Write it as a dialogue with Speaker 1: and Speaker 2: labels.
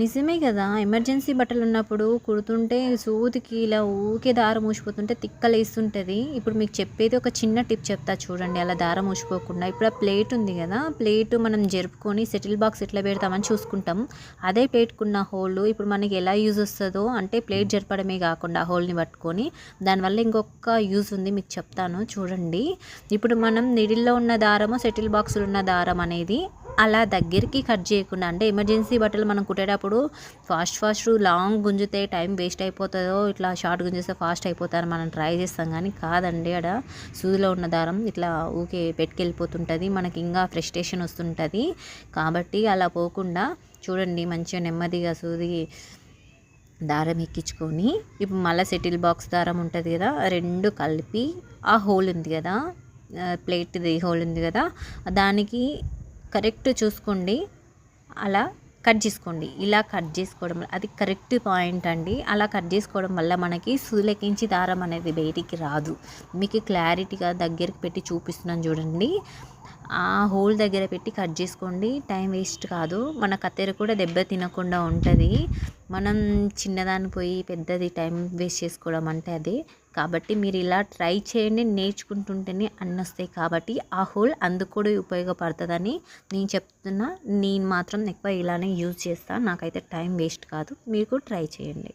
Speaker 1: నిజమే కదా ఎమర్జెన్సీ బట్టలు ఉన్నప్పుడు కుడుతుంటే సూదికి ఇలా ఊకే దారం ఊసిపోతుంటే తిక్కలేస్తుంటుంది. ఇప్పుడు మీకు చెప్పేది ఒక చిన్న టిప్ చెప్తా చూడండి అలా దారం ఊసిపోకుండా ఇప్పుడు ఆ ప్లేట్ ఉంది కదా ప్లేట్ మనం జరుపుకొని సెటిల్ బాక్స్ ఎట్లా పెడతామని చూసుకుంటాం. అదే ప్లేట్కున్న హోల్ ఇప్పుడు మనకి ఎలా యూజ్ వస్తుందో అంటే ప్లేట్ జరపడమే కాకుండా హోల్ని పట్టుకొని దానివల్ల ఇంకొక యూజ్ ఉంది మీకు చెప్తాను చూడండి. ఇప్పుడు మనం నిడిల్లో ఉన్న దారము సెటిల్ బాక్స్లో ఉన్న దారం అనేది అలా దగ్గరికి కట్ చేయకుండా అంటే ఎమర్జెన్సీ బట్టలు మనం కుట్టేటప్పుడు ఫాస్ట్ ఫాస్ట్ లాంగ్ గుంజితే టైం వేస్ట్ అయిపోతుందో ఇట్లా షార్ట్ గుంజిస్తే ఫాస్ట్ అయిపోతారని మనం ట్రై చేస్తాం. కానీ కాదండి అక్కడ సూదిలో ఉన్న దారం ఇట్లా ఊకే పెట్టుకెళ్ళిపోతుంటుంది. మనకి ఇంకా ఫ్రస్ట్రేషన్ వస్తుంటుంది. కాబట్టి అలా పోకుండా చూడండి మంచిగా నెమ్మదిగా సూది దారం ఎక్కించుకొని ఇప్పుడు మళ్ళీ సెటిల్ బాక్స్ దారం ఉంటుంది కదా రెండు కలిపి ఆ హోల్ ఉంది కదా ప్లేట్ది హోల్ ఉంది కదా దానికి కరెక్ట్ చూసుకోండి. అలా కట్ చేసుకోండి. ఇలా కట్ చేసుకోవడం అది కరెక్ట్ పాయింట్ అండి. అలా కట్ చేసుకోవడం వల్ల మనకి సూలెక్కించి దారం అనేది బయటికి రాదు. మీకు క్లారిటీగా దగ్గరికి పెట్టి చూపిస్తున్నాను చూడండి. ఆ హోల్ దగ్గర పెట్టి కట్ చేసుకోండి. టైం వేస్ట్ కాదు. మన కత్తెర కూడా దెబ్బ తినకుండా ఉంటుంది. మనం చిన్నదాన్ని పోయి పెద్దది టైం వేస్ట్ చేసుకోవడం అంటే అది. కాబట్టి మీరు ఇలా ట్రై చేయండి నేర్చుకుంటుంటేనే అన్నీ వస్తాయి కాబట్టి ఆ హోల్ అందుకు కూడా ఉపయోగపడుతుందని నేను చెప్తున్నా. నేను మాత్రం ఎక్కువ ఇలానే యూజ్ చేస్తాను నాకైతే టైం వేస్ట్ కాదు. మీరు ట్రై చేయండి.